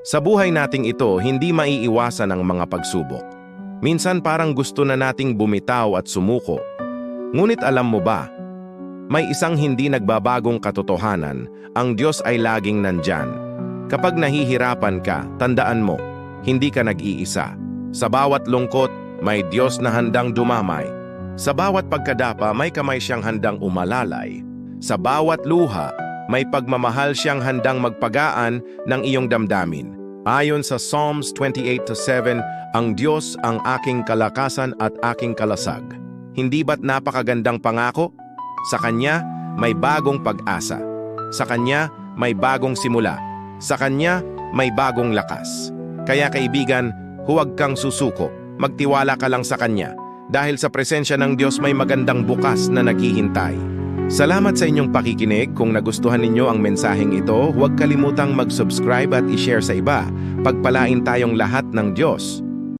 Sa buhay nating ito, hindi maiiwasan ang mga pagsubok. Minsan parang gusto na nating bumitaw at sumuko. Ngunit alam mo ba, may isang hindi nagbabagong katotohanan, ang Diyos ay laging nandyan. Kapag nahihirapan ka, tandaan mo, hindi ka nag-iisa. Sa bawat lungkot, may Diyos na handang dumamay. Sa bawat pagkadapa, may kamay siyang handang umalalay. Sa bawat luha, may pagmamahal siyang handang magpagaan ng iyong damdamin. Ayon sa Psalms 28-7, ang Diyos ang aking kalakasan at aking kalasag. Hindi ba't napakagandang pangako? Sa Kanya, may bagong pag-asa. Sa Kanya, may bagong simula. Sa Kanya, may bagong lakas. Kaya kaibigan, huwag kang susuko. Magtiwala ka lang sa Kanya. Dahil sa presensya ng Diyos may magandang bukas na naghihintay. Salamat sa inyong pakikinig. Kung nagustuhan ninyo ang mensaheng ito, huwag kalimutang mag-subscribe at i-share sa iba. Pagpalain tayong lahat ng Diyos.